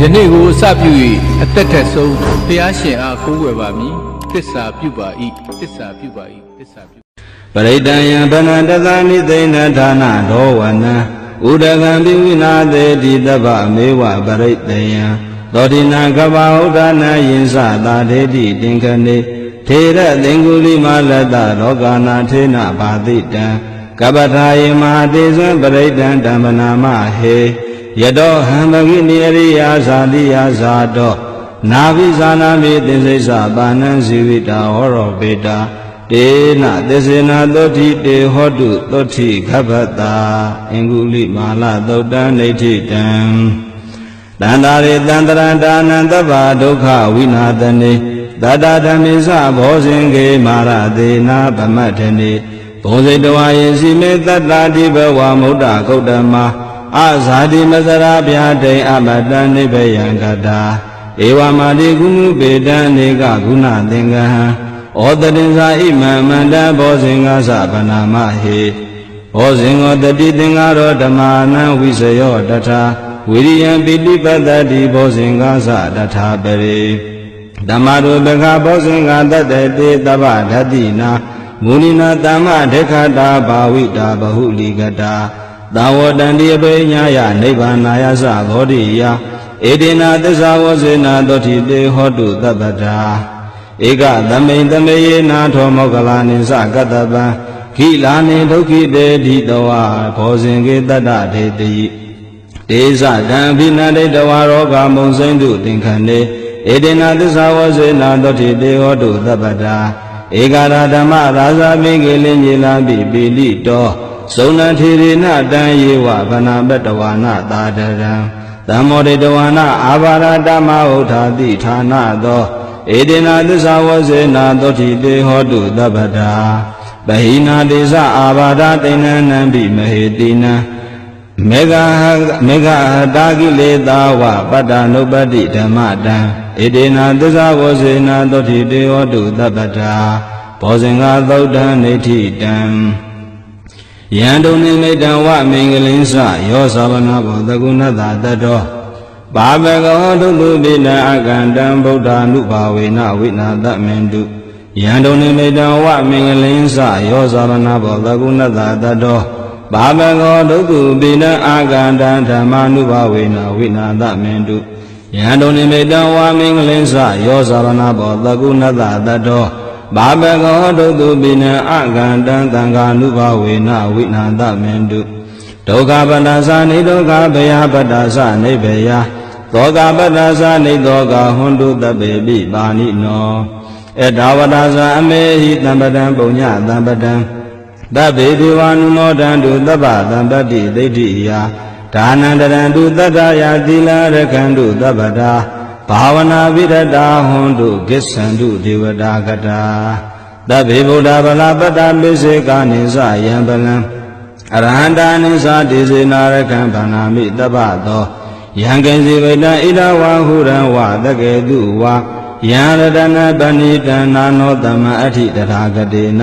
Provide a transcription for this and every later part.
ယနေ့ကိုအစပြု၍အသက်ထက်ဆုံးဘုရားရှင်အားကိုးကွယ်ပါမည်တစ္ဆာပြုပါ၏တစ္ဆာပြုပါ၏တစ္ဆာပြုပရိတံယံဗနတသနိသိဏဌာနဒောဝနံဥဒကံပိဝိနာသေတိတဗ္ဗမေဝပရိတယံသောတိနာကဗ္ဗဥဒနာယင်္စသာဒေတိတင်ခနေထေရသင်္ကုလိမလတ္တလောကနာထေနဘာတိတံကပ္ပထာယေမဟာတေဇံပရိတံဓမ္မနာမဟေ ယတောဟံဘဂိနိအရိယာဇာတိယဇာတောနာဘိဇာနာမိသင်္စိစ္ဆပါဏံဇီဝိတာဟောရောပေတာတေနသစ္စေနာသောတိတေဟောတုသောတိခဗ္ဗတာအင်္ဂုလိမာလသုတ်တံနေဋ္ဌိတံတန္တာရေတန္တရံဒါနံသဗ္ဗဒုက္ခဝိနာသနေတတဓမ္မိစဘောဇင်ကေမာရသေနာဗမတ္ထနေဘုံစိတဝါယေစီမေတတ္တာတိဘဝမုဒ္ဒဂௌတမ အဇာတိမစရာဗျာတိအမတံနိဗ္ဗယံကတာဧဝမာတိကုမှုပေတံနေကဂုဏသင်္ကဟံဩတတင်္စာဣမံမန္တဘောဇင်္ဂသဗနာမဟေဘောဇင်္ဂောတတိသင်္ဃရောဓမ္မာနံဝိစယောတထာဝိရိယံပိတိပတ္တတိဘောဇင်္ဂသတထာပရိဓမ္မရုပခဘောဇင်္ဂတတ္တတေတဗ္ဗဓတ္တိနာမုနိနာတမ္မဒေခတာဘာဝိတာဘဟုလိကတာ သာဝတန္တိအပိညာယနိဗ္ဗာနာယသဂောတိယဧတေနာသစ္စာဝဇေနာတောတိတေဟောတုတပ္ပတာဧကသမိန်သမေယေနာထောမောကလာနိသကတ္တပံခိလာနိဒုက္ခိတေတိတဝါဘောဇင်ကေတတ္တဒေတိဒေဇတံဘိနတိတဝါရောဂမုံစိမ့်တုသင်္ခန္နေဧတေနသစ္စာဝဇေနာတောတိတေဟောတုသဗ္ဗတာဧကရာဓမ္မရာဇာမိကေလင်ကြီးလာပိပိလိတော သုံဏထေရေနတံယေဝဗနာပတဝါနသာတရံသံမောဒိတဝါနအာဘာရတမဟုတ်ထာတိဌာနသောဧတေနာသစ္စာဝဇေနာသောတိတေဟောတုသဗ္ဗတာပဟိနာတေဇအာဘာဒတိဏနံပိမဟေတိနံမေဃမေဃတာကိလေသာဝပတ္တနုပတ္တိဓမ္မတံဧတေနာသစ္စာဝဇေနာသောတိတေဟောတုသဗ္ဗတာဘောဇင်္ဂသုတ်တံနေဋ္ဌိတံ ယံတုန်နိမိတံဝမင်္ဂလင်းစယောသဗနာဘောတကုဏတတတောဘာဘဂဝတုတုပိနအကန္တံဗုဒ္ဓ ानु ဘာဝေနဝိနာတမင်တုယံတုန်နိမိတံဝမင်္ဂလင်းစယောဇာရဏဘောတကုဏတတတောဘာဘဂဝတုတုပိနအကန္တံဓမ္မာနုဘာဝေနဝိနာတမင်တုယံတုန်နိမိတံဝမင်္ဂလင်းစယောဇာရဏဘောတကုဏတတတော ဘာဘဂဝတုတုပိနအကန္တံသံဃာနုဘာဝေနဝိနာတမင်တုဒုက္ခပတ္တသနိဒုက္ခဘယပတ္တသနိဗ္ဗယသောကပတ္တသနိသောကဟွန်တုတပေပိပါဏိနောဧတာဝတ္တသအမေဟိတံပတံပုံညတံပတံတဗ္ဗေဒေဝ ानु မောဒံတုသဗ္ဗတံပတ္တိဒိဋ္ဌိယဒါနန္တရံတုတတ္တယာသီလရခန္တုသဗ္ဗတာ ဘာဝနာပိရတာဟွန်တုကိစ္ဆန္တုဒေဝတာကတာတဗ္ဗေဗုဒ္ဓဗလာပတ္တပိစေကာနိသယံပလံအရဟန္တာနိသဒေစေနာရခံဗန္နာမိတပ္ပသောယံကေစီဝိတံဣဒဝါဟုရံဝတကေတုဝါယံရတနာပဏိတံနာနောတမအဋ္ဌိတရာဂတေန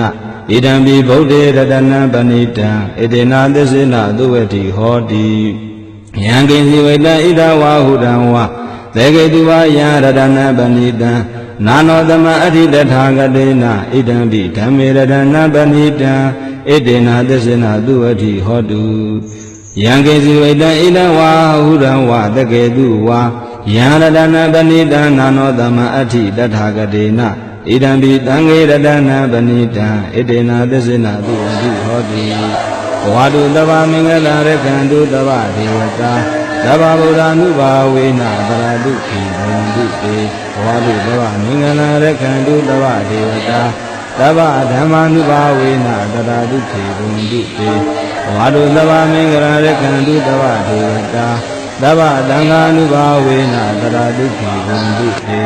ဣဒံပိဗုဒ္ဓေရတနာပဏိတံဣတေနာသစ္စေနသုဝတိဟောတိယံကေစီဝိတံဣဒဝါဟုရံဝါ တကေတုဝါယံရတနာပဏိတံနာနောသမအဋ္ဌိတထာဂတေနဣဒံပိဓမ္မေရတနာပဏိတံဣတေနာသစ္စေနသုဝတိဟောတုယံကေစီဝိတံဣဒံဝါဟုရံဝတကေတုဝါယံရတနာပဏိတံနာနောသမအဋ္ဌိတထာဂတေနဣဒံပိတံငေရတနာပဏိတံဣတေနာသစ္စေနသုဝတိဟောတိဘဝတုတဗ္ဗမင်္ဂလာရကံတုတဗ္ဗဒေဝတာ သဗ္ဗဗုဒ္ဓ ानु ဘာဝေနပရတုခိဘုံတုတေဘဝတုတဗ္ဗမင်္ဂလာရကံတုတဗ္ဗဒေဝတာသဗ္ဗဓမ္မာနုဘာဝေနတရာတုခေဘုံတုတေဘဝတုတဗ္ဗမင်္ဂလာရကံတုတဗ္ဗဒေဝတာသဗ္ဗတံဃာနုဘာဝေနတရာတုခေဘုံတုတေ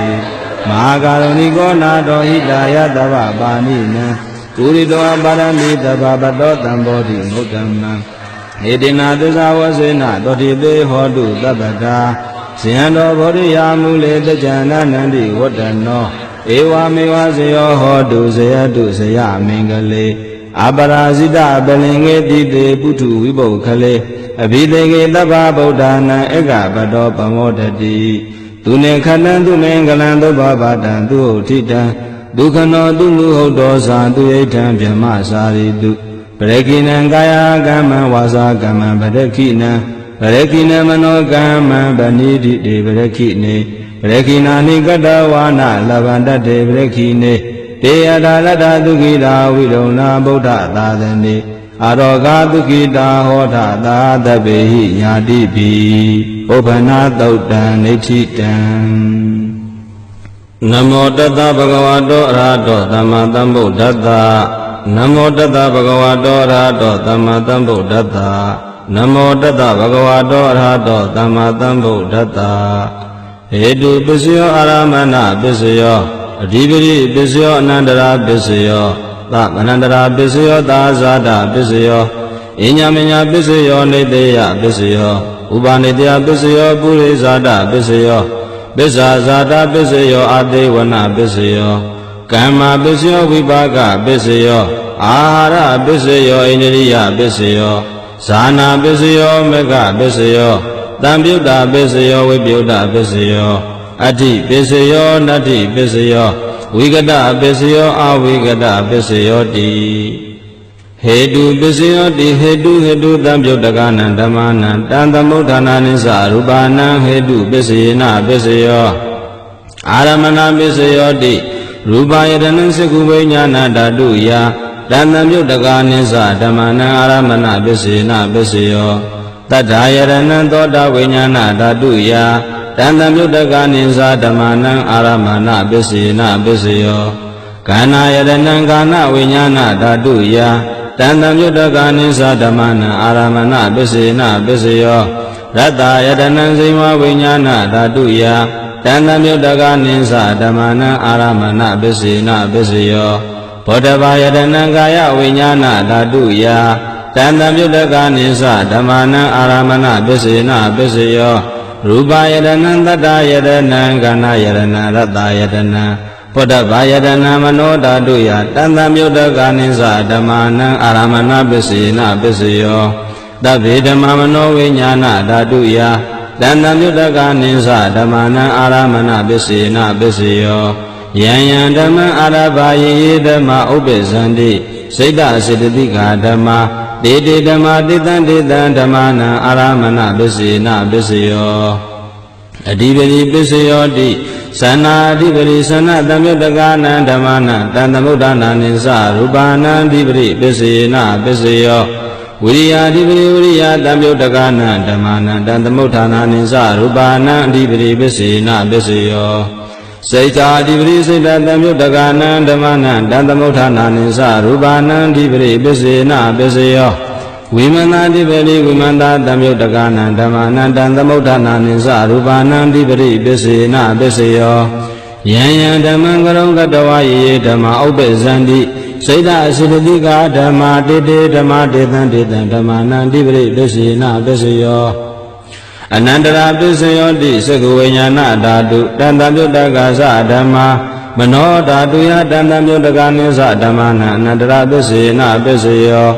မဟာကာရုဏိကောနာတော်ဟိတာယသဗ္ဗပါဏိနံပုရိတောပါရမိတဗ္ဗပတောတံဘောဓိမုဒ္ဓမံ ဧတိနာသစ္စာဝစေနတောတိသေဟောတုတပ္ပတာဇယံတော်ဗောဓိယာမူလေတကြနနန္တိဝတ္တနောဧဝမေဝဇယောဟောတုဇယတုဇယမင်္ဂလေအပရာဇိတပလင်္ကေတိတေပုထုဝိပုခလေအဘိသေကေတဗ္ဗဗုဒ္ဓနာဧကပတောပမောတတိသူနေခတံသူနေကလံသုဘဘာတံသူဟုတ်ထိတံဒုက္ခနောသူမှုဟုတ်တော်သာသူဣဋ္ဌံဗြဟ္မစာရိတု ပရကိနံကာယကမ္မဝါစာကမ္မပရကိနံပရကိနမနောကမ္မဗဏိတိတေပရကိနေပရကိနာနိကတဝါနလဗန္တတေပရကိနေတေယတာလတ္တသုခိတာဝိရုဏဗုဒ္ဓသာသနေအာရောဂသုခိတာဟောထသာတပေဟိညာတိပိဥပ္ပနာတုတ်တံနေဋ္ဌိတံနမောတတဗဂဝတောအရဟတောသမ္မာသမ္ဗုဒ္ဓတ္တ နမောတတဗဂဝတောအရဟတောသမ္မာသမ္ဗုဒ္ဓတ္တနမောတတဗဂဝတောအရဟတောသမ္မာသမ္ဗုဒ္ဓတ္တဟေတုပစ္စယောအာရမဏပစ္စယောအဓိပတိပစ္စယောအနန္တရာပစ္စယောသမနန္တရာပစ္စယောသာဇာတပစ္စယောအညမညာပစ္စယောနေတေယပစ္စယောဥပါနေတယပစ္စယောပုရိဇာတပစ္စယောပစ္စာဇာတပစ္စယောအတေဝနပစ္စယော ကမ္မပစ္စယောဝိပါကပစ္စယောအာဟာရပစ္စယောအိန္ဒိယပစ္စယောဇာနာပစ္စယောမေဃပစ္စယောတံပြုတ်တာပစ္စယောဝိပြုတ်တာပစ္စယောအဋ္ဌိပစ္စယောနတ္ထိပစ္စယောဝိကတပစ္စယောအဝိကတပစ္စယောတိဟေတုပစ္စယောတိဟေတုဟေတုတံပြုတ်တကနံဓမ္မနံတံသမုဋ္ဌာနာနိသရူပနံဟေတုပစ္စယေနပစ္စယောအာရမဏပစ္စယောတိ ရူပယတနံစကုဝိညာဏဓာတုယတံတံပြုတ်တကနိသဓမ္မနံအာရမဏပစ္စယေနပစ္စယောတတ္ထာယရဏံသောတာဝိညာဏဓာတုယတန်တမြုတ်တကနိသဓမ္မနံအာရမဏပစ္စေနပစ္စယောကာနာယရဏံကာနဝိညာဏဓာတုယတန်တမြုတ်တကနိသဓမ္မနံအာရမဏပစ္စေနပစ္စယောရတ္တယတနံဇိမဝိညာဏဓာတုယ တန်တမြုတ်တကနိသဓမ္မနံအာရမဏပစ္စေနပစ္စယောဘောဓဘာယတနံကာယဝိညာဏဓာတုယတန်တမြုတ်တကနိသဓမ္မနံအာရမဏပစ္စေနပစ္စယောရူပယတနံတတ္တယတနံကဏယတနံရတ္တယတနံပုဒ္ဓဘာယတနံမနောဓာတုယတန်တမြုတ်တကနိသဓမ္မာနံအာရမဏပစ္စေနပစ္စယောတဗ္ဗေဓမ္မမနောဝိညာဏဓာတုယ တန်တမြုတ်တကနိသဓမ္မာနံအာရမဏပစ္စေနပစ္စယောယံယံဓမ္မအာရဘာယေဓမ္မဥပ္ပဇန္တိစိတ်တစေတသိကာဓမ္မာတေတေဓမ္မာတေတံတေတံဓမ္မာနံအာရမဏပစ္စေနပစ္စယောအဓိပတိပစ္စယောတိသနာအဓိပတိသနတမြုတကနံဓမ္မာနံတန်သမုဒ္ဒနာနိသရူပါနံအဓိပတိပစ္စယေနပစ္စယော ဝိရိယာအဓိပတိဝိရိယတမြုတကနံဓမ္မာနံတန်သမုဒ္ဒနာနိသရူပါနံအဓိပတိပစ္စယေနပစ္စယောစိတ်သာအဓိပတိစိတ်တတမြုတကနံဓမ္မနံတန်သမုဋ္ဌာနာနိသရူပနံအဓိပတိပစ္စေနပစ္စယောဝိမန္တာတိပတိဝိမန္တာတမြုတကနံဓမ္မနံတန်သမုဋ္ဌာနာနိသရူပနံအဓိပတိပစ္စေနပစ္စယောယံယံဓမ္မံကရုံကတဝယေဓမ္မဥပ္ပဇန္တိ စိတ်တအစိတတိကဓမ္မာတေတေဓမ္မတေတံတေတံဓမ္မနံအဓိပတိပစ္စေနပစ္စယောအနန္တရာပစ္စယောတိသက္ကဝိညာဏဓာတုတန်တမြုတ္တကာသဓမ္မာမနောဓာတုယတန်တမြုတ္တကာနိသဓမ္မနံအနန္တရာပစ္စေနပစ္စယော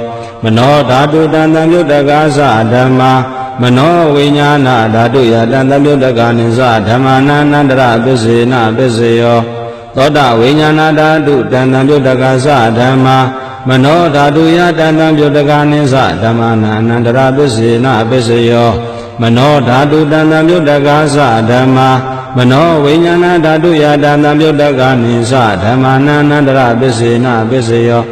မနောဓာတုတန်တမြုတ္တကာသဓမ္မာမနောဝိညာဏဓာတုယတန်တမြုတ္တကာနိသဓမ္မနံအနန္တရာပစ္စေနပစ္စယော သောတာဝိညာဏဓာတုတန်တမြုတ္တကာသဓမ္မာမနောဓာတုယတန်တမြုတ္တကာနိသဓမ္မနံအနန္တရာပစ္စေနပစ္စယောမနောဓာတုတန်တမြုတ္တကာသဓမ္မာမနောဝိညာဏဓာတုယတန်တမြုတ္တကာနိသဓမ္မာနန္တရပစ္စေနပစ္စယော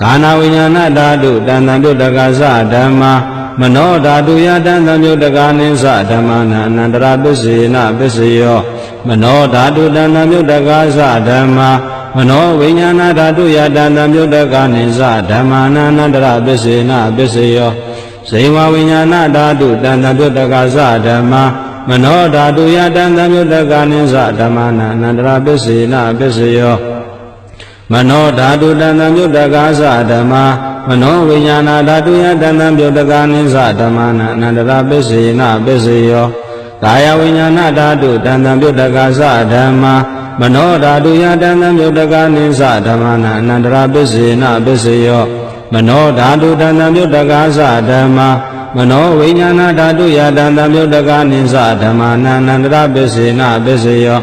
ခန္ဓာဝိညာဏဓာတုတန်တမြုတ္တကာသဓမ္မာမနောဓာတုယတန်တမြုတ္တကာနိသဓမ္မာနန္တရပစ္စေနပစ္စယော မနောဓာတုတန်တမြုတ္တကာသဓမ္မာမနောဝိညာဏဓာတုယတန်တမြုတ္တကာနိသဓမ္မာနန္တရပစ္စေနပစ္စယောဇေဝဝိညာဏဓာတုတန်တပြုတ်တကသဓမ္မာမနောဓာတုယတန်တပြုတ်တကနိသဓမ္မာနာအနန္တရာပစ္စေနပစ္စယောမနောဓာတုတန်တပြုတ်တကသဓမ္မာမနောဝိညာဏဓာတုယတန်တပြုတ်တကနိသဓမ္မာနာအနန္တရာပစ္စေနပစ္စယော ကာယဝိညာဏဓာတုတန်တပြုတ်တကသဓမ္မာမနောဓာတုယတန်တပြုတ်တကနိသဓမ္မာနာအနန္တရာပစ္စေနပစ္စယောမနောဓာတုတဏ္ဍမြုတ္တကာသဓမ္မာမမနောဝိညာဏဓာတုယတံတမြုတ်တကနိသဓမ္မာနန္တရပစ္စေနပစ္စယော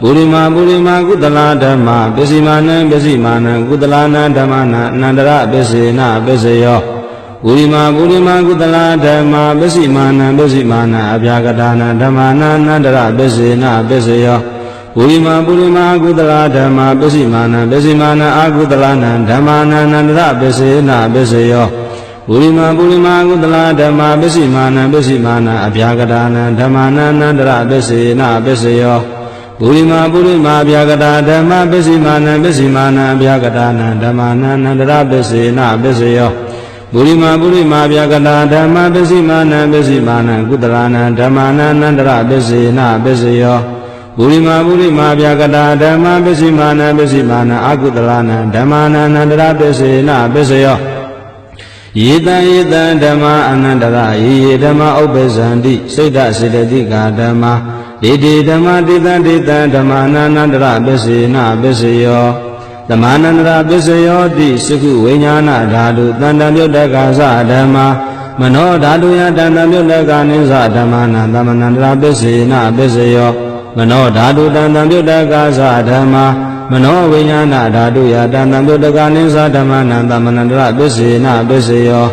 ပုရိမာပုရိမာကုသလာဓမ္မာပစ္စည်းမာနံပစ္စည်းမာနံကုသလာနံဓမ္မနာအနန္တရပစ္စေနပစ္စယော ပုရိမာပုရိမာကုသလာဓမ္မာပစ္စည်းမာနံပစ္စည်းမာနံအဗျာကတာနံဓမ္မာနာအနန္တရပစ္စေနပစ္စယောပုရိမာပုရိမာကုသလာဓမ္မာပစ္စည်းမာနံပစ္စည်းမာနံအာကုသလာနံဓမ္မာနာအနန္တရပစ္စေနပစ္စယောပုရိမာပုရိမာကုသလာဓမ္မာပစ္စည်းမာနံပစ္စည်းမာနံအဗျာကတာနံဓမ္မာနာအနန္တရပစ္စေနပစ္စယောပုရိမာပုရိမာဗျာကတာဓမ္မပစ္စည်းမာနံပစ္စည်းမာနံဗျာကတာနံဓမ္မာနံအနန္တရပစ္စေနပစ္စယော ပုရိမာပုရိမာဗျာကတာဓမ္မပစ္စည်းမာနံပစ္စည်းမာနံကုသလာနံဓမ္မာနံအနန္တရပစ္စေနပစ္စယောပုရိမာပုရိမာဗျာကတာဓမ္မပစ္စည်းမာနံပစ္စည်းမာနံအကုသလာနံဓမ္မာနံအနန္တရပစ္စေနပစ္စယောယေတံယေတံဓမ္မာအနန္တရယေယေဓမ္မာဥပ္ပဇံတိစိတ်တစေတတိကာဓမ္မာဒေတိဓမ္မာတေတံတေတံဓမ္မာနန္တရပစ္စေနပစ္စယော ဓမ္မာနန္တရပစ္စယောတိစကုဝိညာဏဓာတုတန္တမြုတ်တက္ကာသဓမ္မာမနောဓာတုယတန္တမြုတ်တက္ကာနိသဓမ္မာနံသမနန္တရပစ္စေနပစ္စယောမနောဓာတုတန္တမြုတ်တက္ကာသဓမ္မာမနောဝိညာဏဓာတုယတန္တမြုတ်တက္ကာနိသဓမ္မာနံသမနန္တရပစ္စေနပစ္စယော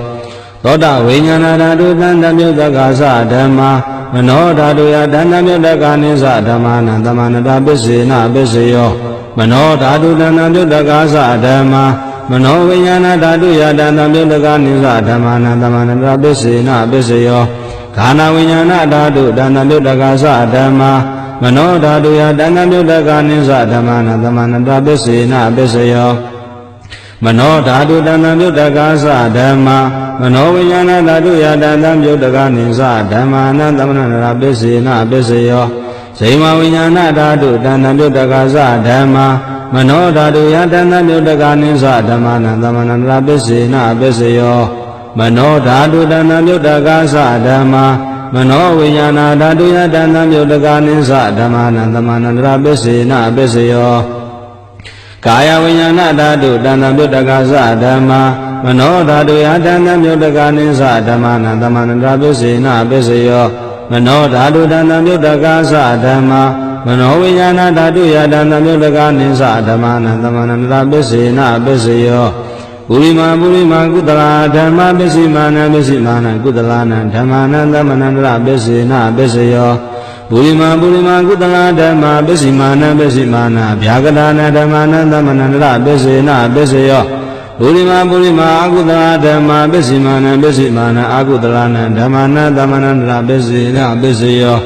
သောတဝိညာဏဓာတုတန္တမြုတ်တက္ကာသဓမ္မာမနောဓာတုယတန္တမြုတ်တက္ကာနိသဓမ္မာနံသမနန္တရပစ္စေနပစ္စယော မနောဓာတုတန္တမြုတ်တက္ကာသဓမ္မာမနောဝိညာဏဓာတုယတန္တမြုတ်တက္ကာနိသဓမ္မာနံသမနန္တရပစ္စေနပစ္စယောခန္ဓာဝိညာဏဓာတုတန္တမြုတ်တက္ကာသဓမ္မာမနောဓာတုယတန္တမြုတ်တက္ကာနိသဓမ္မာနံသမနန္တရပစ္စေနပစ္စယောမနောဓာတုတန္တမြုတ်တက္ကာသဓမ္မာမနောဝိညာဏဓာတုယတန္တမြုတ်တက္ကာနိသဓမ္မာနံသမနန္တရပစ္စေနပစ္စယော ဇိမဝိညာဏဓာတုတန္တမြုတ်တက္ကာသဓမ္မာမနောဓာတုယတန္တမြုတ်တက္ကာနိသဓမ္မာနံသမနန္တရပစ္စေနပစ္စယောမနောဓာတုတန္တမြုတ်တက္ကာသဓမ္မာမနောဝိညာဏဓာတုယတန္တမြုတ်တက္ကာနိသဓမ္မာနံသမနန္တရပစ္စေနပစ္စယောကာယဝိညာဏဓာတုတန္တမြုတ်တက္ကာသဓမ္မာမနောဓာတုယတန္တမြုတ်တက္ကာနိသဓမ္မာနံသမနန္တရပစ္စေနပစ္စယော မနောဓာတုတန္တမြုတ်တက္ကာသဓမ္မာမနောဝိညာဏဓာတုယတန္တမြုတ်တကနိသဓမ္မနံသမနန္တပစ္စေနပစ္စယောပုရိမာပုရိမာကုသလာဓမ္မပစ္စည်းမာနံပစ္စည်းမာနံကုသလာနံဓမ္မနံသမနန္တပစ္စေနပစ္စယောပုရိမာပုရိမာကုသလာဓမ္မပစ္စည်းမာနံပစ္စည်းမာနံဗျာကတာနံဓမ္မနံသမနန္တပစ္စေနပစ္စယော ပုရိမာပုရိမာအကုသလာဓမ္မပစ္စည်းမာနံပစ္စည်းမာနံအကုသလာနံဓမ္မနံသမနန္တပစ္စေနပစ္စယော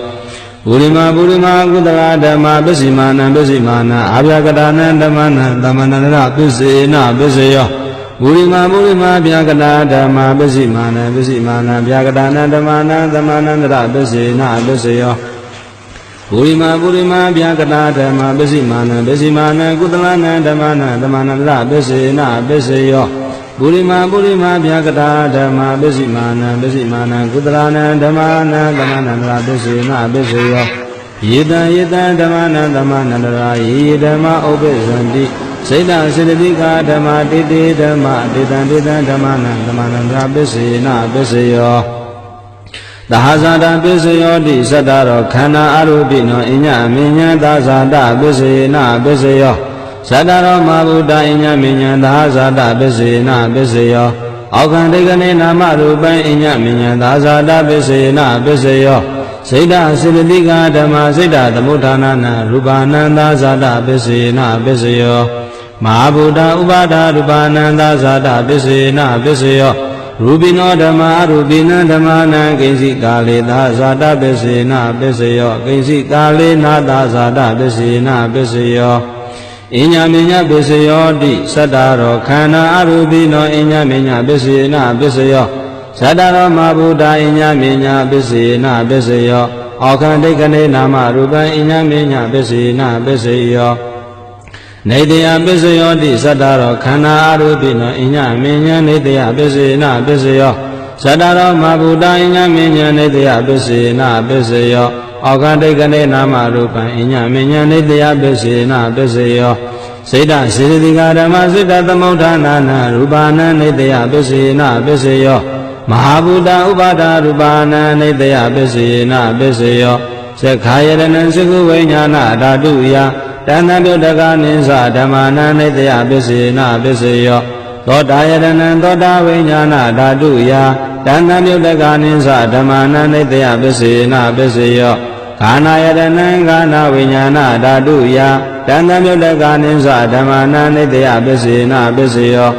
ပုရိမာပုရိမာကုသလာဓမ္မပစ္စည်းမာနံပစ္စည်းမာနံအာဗျာကတာနံဓမ္မနံသမဏန္တရပစ္စေနပစ္စယောပုရိမာပုရိမာဗျာကတာဓမ္မပစ္စည်းမာနံပစ္စည်းမာနံဗျာကတာနံဓမ္မနံသမဏန္တရပစ္စေနပစ္စယော ပုရိမာပုရိမာဗျာကတာဓမ္မပစ္စည်းမာနံပစ္စည်းမာနံကုသလနံဓမ္မနံသမဏန္တရပစ္စေနပစ္စယောပုရိမာပုရိမာဗျာကတာဓမ္မပစ္စည်းမာနံပစ္စည်းမာနံကုသလနံဓမ္မနံသမဏန္တရပစ္စေနပစ္စယောယေတံယေတံဓမ္မနံသမဏန္တရာယေယေဓမ္မဥပ္ပဇန္တိစိတ်တစေတတိကာဓမ္မတိတိဓမ္မတေတံတေတံဓမ္မနံသမဏန္တရာပစ္စေနပစ္စယော သဟဇာတပစ္စယောတိသတ္တရောခန္ဓာအရုပိနောအညအမညံသာဇာတပစ္စေနပစ္စယောသတ္တရောမဗုဒ္ဓအညမညံသဟဇာတပစ္စေနပစ္စယောအောခန္တိကနေနာမရူပံအညမညံသာဇာတပစ္စေနပစ္စယောစိတ်တစေတသိကဓမ္မစိတ်တသမုဋ္ဌာနာနရူပနန္တာဇာတပစ္စေနပစ္စယောမဟာဗုဒ္ဓဥပါဒရူပနန္တာဇာတပစ္စေနပစ္စယော ရူပိနောဓမ္မာရူပိနံဓမ္မာနံကိဉ္စီကာလေသာဇာတပစ္စေနပစ္စယောကိဉ္စီကာလေနာသာဇာတပစ္စေနပစ္စယောအညမညပစ္စယောတိသတ္တရောခန္ဓာအရူပိနောအညမညပစ္စေနပစ္စယောဇတရောမဗုဒ္ဓအညမညပစ္စေနပစ္စယောအောခန္တိကနေနာမရူပံအညမညပစ္စေနပစ္စယော နေတယပစ္စယောတိသတ္တရောခန္ဓာအရူပိနောအညမညနေတယပစ္စေနပစ္စယောဇတရောမဗုဒ္ဓအညမညနေတယပစ္စေနပစ္စယောအောခန္တိကနေနာမရူပံအညမညနေတယပစ္စေနပစ္စယောစေတစေတိကာဓမ္မစေတသမုဋ္ဌာနာနာရူပနာနေတယပစ္စေနပစ္စယောမဟာဗုဒ္ဓဥပါဒရူပါဏံနေတယပစ္စယေနပစ္စယောသက္ခာယရဏံသကုဝိညာဏဓာတုယ တဏ္ဍပြုတကနိသဓမ္မာနံနေတယပစ္စယေနပစ္စယောသောတာယရဏံသောတာဝိညာဏဓာတုယတဏ္ဍပြုတကနိသဓမ္မာနံနေတယပစ္စယေနပစ္စယောခာနာယတနံခာနာဝိညာဏဓာတုယတဏ္ဍမြုတ္တကာနိသဓမ္မာနာနိတယပစ္စေနပစ္စယော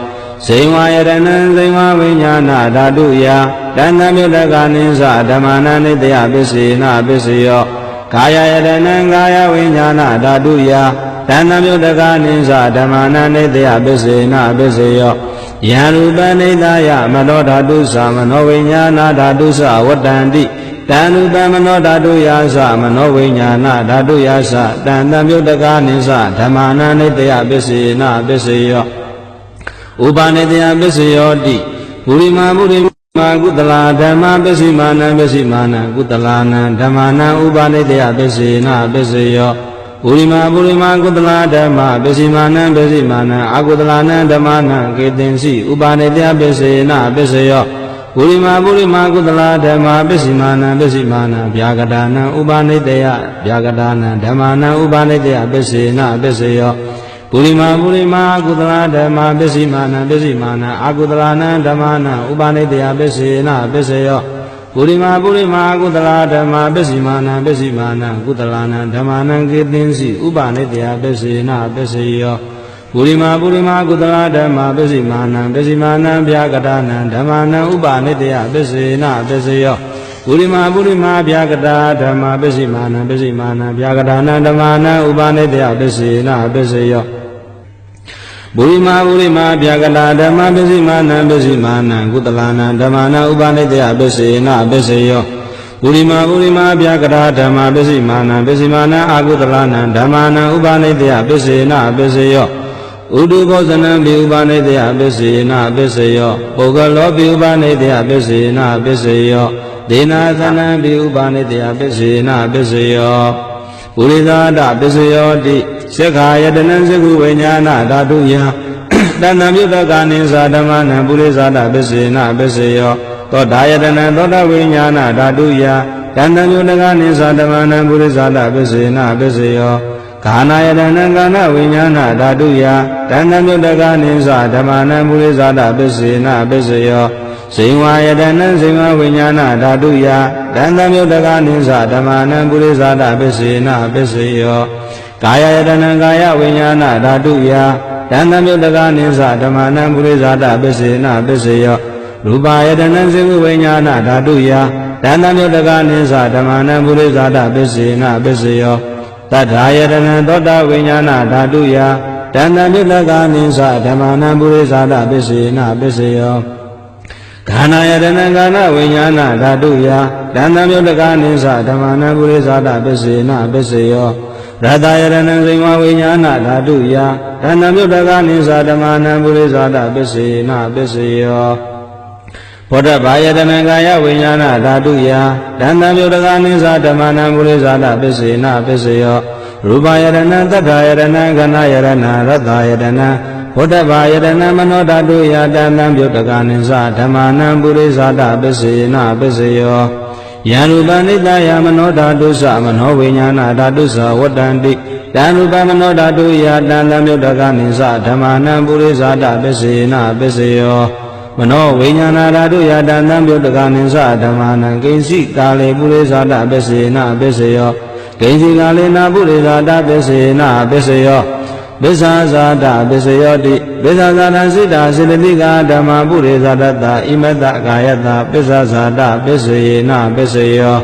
ဇိဝယတနံဇိဝဝိညာဏဓာတုယတဏ္ဍမြုတ္တကာနိသဓမ္မာနာနိတယပစ္စေနပစ္စယော ကာယယတနံကာယဝိညာဏဓာတုယတဏ္ဍမြုတ္တကာနိသဓမ္မာနာနိတယပစ္စေနပစ္စယောယံရူပနိတယမနောဓာတုသမနောဝိညာဏဓာတုသဝတ္တန္တိတန်လူပမနောဓာတုယာသမနောဝိညာဏဓာတုယာသတန်တံမြုတ်တကာနိသဓမ္မာနာနိတယပစ္စေနပစ္စယောဥပါနိတယပစ္စယောတိပုရိမာပုရိ မာကုတလာဓမ္မပစ္စည်းမာနံပစ္စည်းမာနံကုတလာနံဓမ္မာနံဥပါနိတယပစ္စေနပစ္စယောပုရိမာပုရိမာကုတလာဓမ္မပစ္စည်းမာနံပစ္စည်းမာနံအကုတလာနံဓမ္မာနံကေတင်စီဥပါနိတယပစ္စေနပစ္စယောပုရိမာပုရိမာကုသလာဓမ္မာပစ္စည်းမာနံပစ္စည်းမာနံဗျာကတာနံဥပါနိတယဗျာကတာနံဓမ္မာနံဥပါနိတယပစ္စေနပစ္စယော ပုရိမာပုရိမာကုသလာဓမ္မာပစ္စည်းမာနံပစ္စည်းမာနံအာကုသလာနံဓမ္မာနံဥပါနိတယပစ္စေနပစ္စယောပုရိမာပုရိမာကုသလာဓမ္မာပစ္စည်းမာနံပစ္စည်းမာနံကုသလာနံဓမ္မာနံကေသင်္စီဥပါနိတယပစ္စေနပစ္စယောပုရိမာပုရိမာကုသလာဓမ္မာပစ္စည်းမာနံပစ္စည်းမာနံဗျာကတာနံဓမ္မာနံဥပါနိတယပစ္စေနပစ္စယောပုရိမာပုရိမာဗျာကတာဓမ္မာပစ္စည်းမာနံပစ္စည်းမာနံဗျာကတာနံဓမ္မာနံဥပါနိတယပစ္စေနပစ္စယော ပုရိမာပုရိမာဗျာကတာဓမ္မာပစ္စည်းမာနံပစ္စည်းမာနံကုသလာနံဓမ္မာနံဥပါနိတယပစ္စေနပစ္စယောပုရိမာပုရိမာဗျာကတာဓမ္မာပစ္စည်းမာနံပစ္စည်းမာနံအာကုသလနံဓမ္မာနံဥပါနိတယပစ္စေနပစ္စယောဥဒုဘောဇနံပိဥပါနေတယပစ္စေနပစ္စယောပုဂ္ဂလောပိဥပါနေတယပစ္စေနပစ္စယောဒေနာသနံပိဥပါနေတယပစ္စေနပစ္စယောပုရိသဒပစ္စယောတိ သက္ခာယတနံသကုဝိညာဏဓာတုယတဏ္ဍမြုတ္တကာနိသာဓမ္မနံပုရိသဒပစ္စေနပစ္စယောသောတာယတနံသောတာဝိညာဏဓာတုယတဏ္ဍမြုတ္တကာနိသာဓမ္မနံပုရိသဒပစ္စေနပစ္စယောကာနာယတနာကာနဝိညာဏဓာတုယတဏ္ဍမြုတ္တကနိသဓမ္မနံပုရိသတာပစ္စေနပစ္စယောဇိဝယတနာဇိဝဝိညာဏဓာတုယတဏ္ဍမြုတ္တကနိသဓမ္မနံပုရိသတာပစ္စေနပစ္စယော ကာယယတနာကာယဝိညာဏဓာတုယတဏ္ဍမြုတ္တကနိသဓမ္မနံပုရိသတာပစ္စေနပစ္စယောရူပယတနာဇိဝဝိညာဏဓာတုယတဏ္ဍမြုတ္တကနိသဓမ္မနံပုရိသတာပစ္စေနပစ္စယောတထာယတနံသောတာဝိညာဏဓာတုယတဏ္ဍမြုတ္တကနိသဓမ္မနံပုရိသတာပစ္စေနပစ္စယောခန္ဓာယတနံကာနဝိညာဏဓာတုယတဏ္ဍမြုတ္တကနိသဓမ္မနံပုရိသတာပစ္စေနပစ္စယော ရတယတနံစိမဝိညာဏဓာတုယတဏ္ဍမြုတ္တကနိသဓမ္မနံပုရိသတာပစ္စေနပစ္စယောဘောဓဘာယတနံကာယဝိညာဏဓာတုယတဏ္ဍမြုတ္တကနိသဓမ္မနံပုရိသတာပစ္စေနပစ္စယောရူပယတနံတတ္ထာယတနံခဏယရဏရတ္တယတနံဘောဓဘာယတနံမနောဓာတုယတဏ္ဍမြုတ္တကနိသဓမ္မနံပုရိသတာပစ္စေနပစ္စယော ယံရူပနိတယမနောဓာတုသမနောဝိညာဏဓာတုသဝတ္တန္တိတံရူပမနောဓာတုယတဏ္ဍမြုတ္တကနိသဓမ္မနံပုရိသတာပစ္စေနပစ္စယောမနောဝိညာဏဓာတုယတန္တံပြုတ်တကနိသဓမ္မာနံကိဉ္စီကာလေပုရိသတာပစ္စေနပစ္စယောကိဉ္စီကာလေနာပုရိသတာပစ္စေနပစ္စယော ပစ္ဆာဇာတာပစ္စယောတိပစ္ဆာဇာတာစိတ္တာစေတတိကဓမ္မာပုရိသတတဣမတကာယတပစ္ဆာဇာတာပစ္စယေနပစ္စယော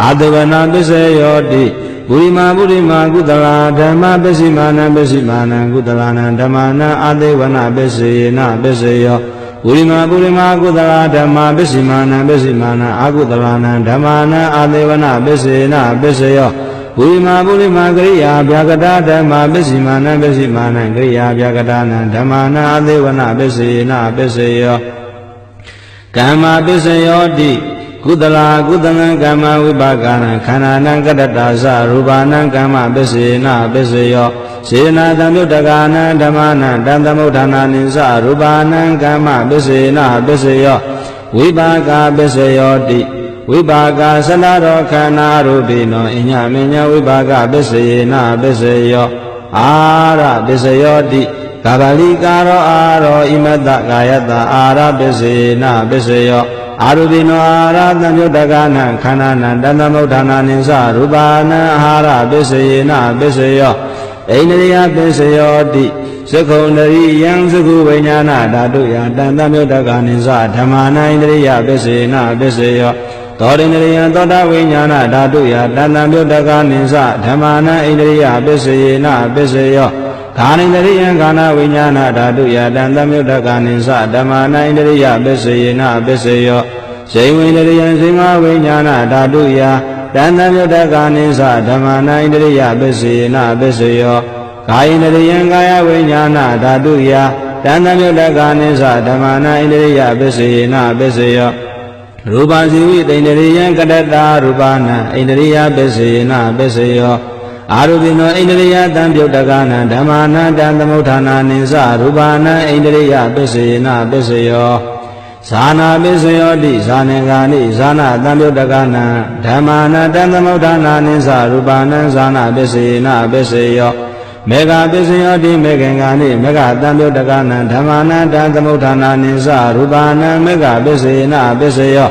အာတဝနာပစ္စယောတိပုရိမာပုရိမာကုသလာဓမ္မပစ္စည်းမာနံပစ္စည်းမာနံကုသလာနံဓမ္မာနံအာတေဝနာပစ္စယေနပစ္စယောပုရိမာပုရိမာကုသလာဓမ္မာပစ္စည်းမာနံပစ္စည်းမာနံအာကုသလာနံဓမ္မာနံအာတေဝနာပစ္စေနပစ္စယော ပုရိမာပုရိမာကရိယာဗျာကတာဓမ္မာပစ္စည်းမာနံပစ္စည်းမာနံကရိယာဗျာကတာနံဓမ္မာနံအာတေဝနာပစ္စေနပစ္စယောကမ္မာပစ္စယောတိကုသလာကုသလံကမ္မဝိပါကနံခန္ဓာနံကတ္တတာသရူပါနံကမ္မပစ္စေနပစ္စယောစေနာတံမြုတ္တကာနံဓမ္မနံတံသမုဋ္ဌာနာနိသရူပါနံကမ္မပစ္စေနပစ္စယောဝဝိပါကပစ္စယောတိ ဝိပါကသနာရောခန္ဓာရူပိနောအညမညဝိပါကပစ္စယေနပစ္စယောအာရပစ္စယောတိကာဗလိကာရောအာရောဣမတကာယတအာရပစ္စယေနပစ္စယောအာရူပိနောအာရသံယုတကနံခန္ဓာနံတဏ္ဍမုဋ္ဌာနာနိသရူပါနံအာဟာရပစ္စယေနပစ္စယောဣန္ဒရိယပစ္စယောတိသက္ခုံတရိယံသကုဝိညာဏဓာတုယတန်တမြုတ္တကနိသဓမ္မာနာဣန္ဒရိယပစ္စေနပစ္စယော သောရိန္ဒရိယသောတာဝိညာဏဓာတုယတန်တမြုတ္တကနိသဓမ္မာနာဣန္ဒရိယပစ္စေနပစ္စယောခာနိန္ဒရိယံခန္ဓာဝိညာဏဓာတုယတန်တမြုတ္တကနိသဓမ္မာနာဣန္ဒရိယပစ္စေနပစ္စယောဇိဝိန္ဒရိယံဇိမဝိညာဏဓာတုယတန်တမြုတ္တကနိသဓမ္မာနာဣန္ဒရိယပစ္စေနပစ္စယောကာယိန္ဒရိယံကာယဝိညာဏဓာတုယတန်တမြုတ္တကာနိသဓမ္မနာဣန္ဒရိယပစ္စယေနပစ္စယော ရူပါစီဝိတိန္ဒရိယံကတတ္တာရူပနာဣန္ဒရိယပစ္စယေနပစ္စယောအာရုပိနောဣန္ဒရိယတံပြုတ်တကနာဓမ္မာနာတံသမုဋ္ဌာနာနိသရူပါနာဣန္ဒရိယပစ္စယေနပစ္စယောဇာနာပစ္စယောတိဇာနေဂာနိဇာနာတံပြုတ်တကနာဓမ္မာနာတံသမုဋ္ဌာနာနိသရူပါနံဇာနာပစ္စယေနပစ္စယော မေဃပစ္စယောတိမေခင်္ဂာနိမေဃတံပြုတ်တကနံဓမ္မာနံတံသမုဋ္ဌာနာနိသရူပါနံမေဃပစ္စယေနပစ္စယော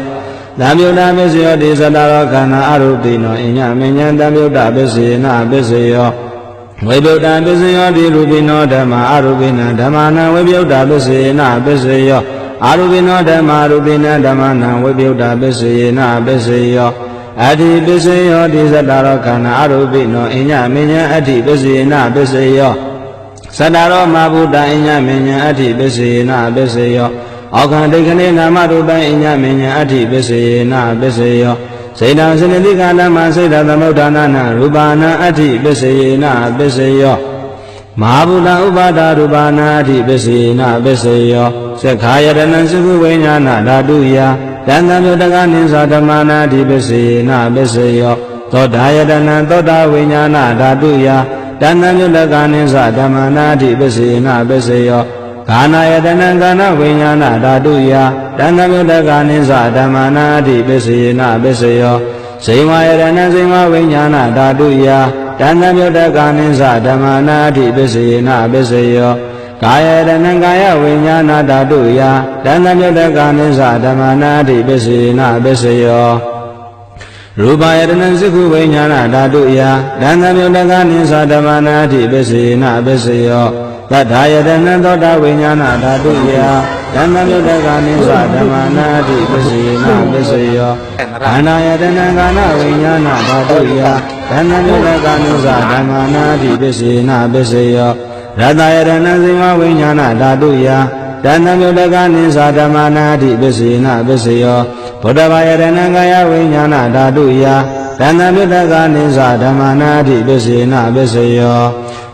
တံပြုတ်တာပစ္စယောတိသတ္တရောခန္ဓာအရုပိနောအညမဉ္ဇံတံပြုတ်တာပစ္စယေနပစ္စယောဝိပုဒ္ဓပစ္စယောတိရူပိနောဓမ္မာအရူပိနံဓမ္မာနံဝိပုဒ္ဓပစ္စယေနပစ္စယောအာရူပိနောဓမ္မာရူပိနံဓမ္မာနံဝိပုဒ္ဓပစ္စယေနပစ္စယော အတ္တိပစ္စယောတိသတ္တရောခန္ဓာအရူပိနောအညမဉ္ဇံအတ္တိပစ္စယေနပစ္စယောသတ္တရောမဘုဒ္ဓအညမဉ္ဇံအတ္တိပစ္စယေနပစ္စယောအောခန္ဒိခဏေနာမရူပံအညမဉ္ဇံအတ္တိပစ္စယေနပစ္စယောစေတံစနတိကဓမ္မစေတသမုဋ္ဌာနာနရူပါဏအတ္တိပစ္စယေနပစ္စယောမဟာဗုဒ္ဓဥပါဒရူပါဏအတ္တိပစ္စယေနပစ္စယောသက္ခာယတနံသကုဝိညာဏဓာတုယ တန်တံမြုတကနိသဓမ္မာနာတိပစ္စယေနပစ္စယောသောတာယတနံသောတာဝိညာဏဓာတုယတန်တံမြုတကနိသဓမ္မာနာတိပစ္စယေနပစ္စယောခာနာယတနံကာနဝိညာဏဓာတုယတန်တံမြုတကနိသဓမ္မာနာတိပစ္စယေနပစ္စယောဇိမယရဏဇိမဝိညာဏဓာတုယတန်တံမြုတကနိသဓမ္မာနာတိပစ္စယေနပစ္စယော ကာယရဏံကာယဝိညာဏဓာတုယတန်တမြုတ္တကာနိသဓမ္မနာတိပစ္စေနပစ္စယောရူပယတနံစိကုဝိညာဏဓာတုယတန်တမြုတ္တကာနိသဓမ္မနာတိပစ္စေနပစ္စယောသတ္ထာယတနံသောတာဝိညာဏဓာတုယတန်တမြုတ္တကာနိသဓမ္မနာတိပစ္စေနပစ္စယောခန္ဓာယတနံကာနဝိညာဏဓာတုယတန်တမြုတ္တကာနိသဓမ္မနာတိပစ္စေနပစ္စယော ရတယရဏဇိမဝိညာဏဓာတုယတဏ္ဍမြုတကနိသဓမ္မနာတိပစ္စေနပစ္စယောဘုဒ္ဓဘာယရဏကာယဝိညာဏဓာတုယတဏ္ဍမြုတကနိသဓမ္မနာတိပစ္စေနပစ္စယော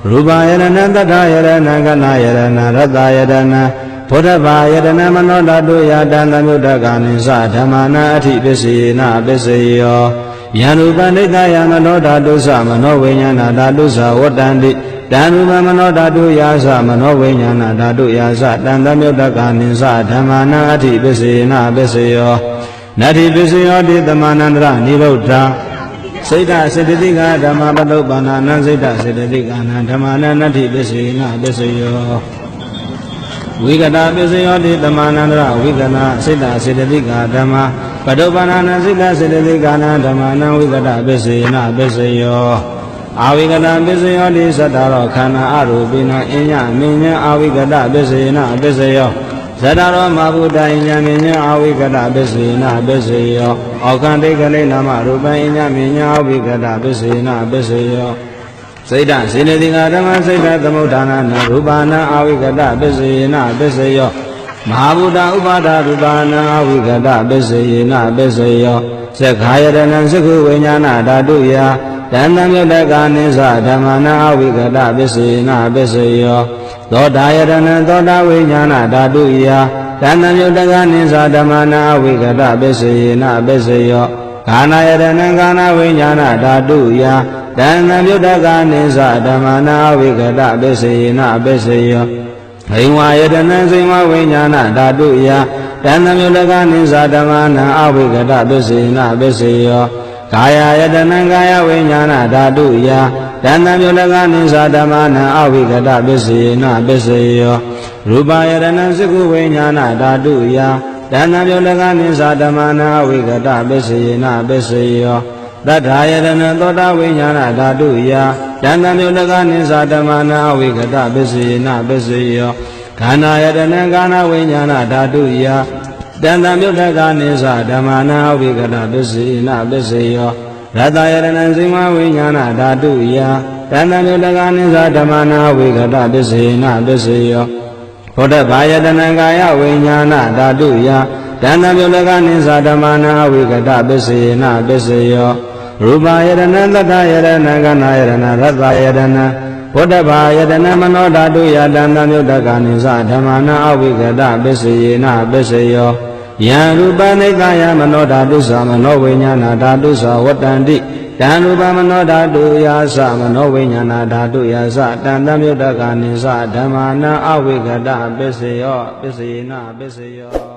ရူပယရဏတတ္ထယရဏကနာယရဏရတယရဏဘုဒ္ဓဘာယရဏမနောဓာတုယတဏ္ဍမြုတကနိသဓမ္မနာအထိပစ္စေနပစ္စယောယံရူပနိတယမနောဓာတုသမနောဝိညာဏဓာတုသဝတ္တန္တိ တံရူပမနောဓာတုယာသမနောဝိညာဏဓာတုယာသတံတမြုတ္တကနိသဓမ္မာနာအထိပစ္စေနပစ္စယောနတ္ထိပစ္စယောတိတမနန္တရနိဗုဒ္ဓစိတ်တစေတသိကဓမ္မပတုပ္ပန္နနစိတ်တစေတသိကနာဓမ္မနာနတ္ထိပစ္စေနပစ္စယောဝိကတာပစ္စယောတိတမနန္တရဝိကနာစိတ်တစေတသိကဓမ္မပတုပ္ပန္နနစိတ်တစေတသိကနာဓမ္မနာဝိကတာပစ္စေနပစ္စယော အာဝိကတပစ္စယောတိသတ္တရောခန္ဓာအရူပိနအညမင်းညာအာဝိကတပစ္စယေနပစ္စယောသတ္တရောမဘုဒ္ဓအညမင်းညာအာဝိကတပစ္စယေနပစ္စယောအောခန္တိကလိနာမရူပအညမင်းညာအာဝိကတပစ္စယေနပစ္စယောစိတ်တစေနတိကဓမ္မစိတ်တသမုဋ္ဌာနာနရူပနာအာဝိကတပစ္စယေနပစ္စယောမဟာဗုဒ္ဓဥပါဒရူပနာအာဝိကတပစ္စယေနပစ္စယောသက္ခာယတနံသကုဝိညာဏဓာတုယ တဏ္ဍမြုတ္တကနိသဓမ္မနာအဝိကတပစ္စေနပစ္စယောသောတာယတနံသောတာဝိညာဏဓာတုယတဏ္ဍမြုတ္တကနိသဓမ္မနာအဝိကတပစ္စေနပစ္စယောခန္ဓာယတနံခန္ဓာဝိညာဏဓာတုယတဏ္ဍမြုတ္တကနိသဓမ္မနာအဝိကတပစ္စေနပစ္စယောဟိဝါယတနံစိမဝိညာဏဓာတုယတတဏ္ဍမြုတကနိသဓမ္မနာအဝိကတပစ္စေနပစ္စေယော ကာယယတနံကာယဝိညာဏဓာတုယတဏ္ဍမြုတကနိသဓမ္မနာအဝိကတပစ္စေနပစ္စေယောရူပယတနံစကုဝိညာဏဓာတုယတဏ္ဍမြုတကနိသဓမ္မနာအဝိကတပစ္စေနပစ္စေယောတထာယတနံသောတာဝိညာဏဓာတုယတဏ္ဍမြုတကနိသဓမ္မနာအဝိကတပစ္စေနပစ္စေယောခန္ဓာယတနံကာနဝိညာဏဓာတုယ တန္တမြုတ္တကနိသဓမ္မနာအဝိကတပစ္စေနပစ္စေယောရတယတနံဇိမဝိညာဏဓာတုယတန္တမြုတ္တကနိသဓမ္မနာအဝိကတပစ္စေနပစ္စေယောဘုဒ္ဓဘာယတနံကာယဝိညာဏဓာတုယတန္တမြုတ္တကနိသဓမ္မနာအဝိကတပစ္စေနပစ္စေယောရူပယတနံတတ္တယတနံကနာယတနံရတယတနံဘုဒ္ဓဘာယတနာမနောဓာတုယတန္တမြုတ္တကနိသဓမ္မနာအဝိကတပစ္စယေနပစ္စယော ယံရူပနိတယမနောဓာတုသမနောဝိညာဏဓာတုသဝတ္တန္တိတံရူပမနောဓာတုယာသမနောဝိညာဏဓာတုယာသတန္တမြုတ္တကနိသဓမ္မနာအဝိကတပစ္စယောပစ္စယေနပစ္စယော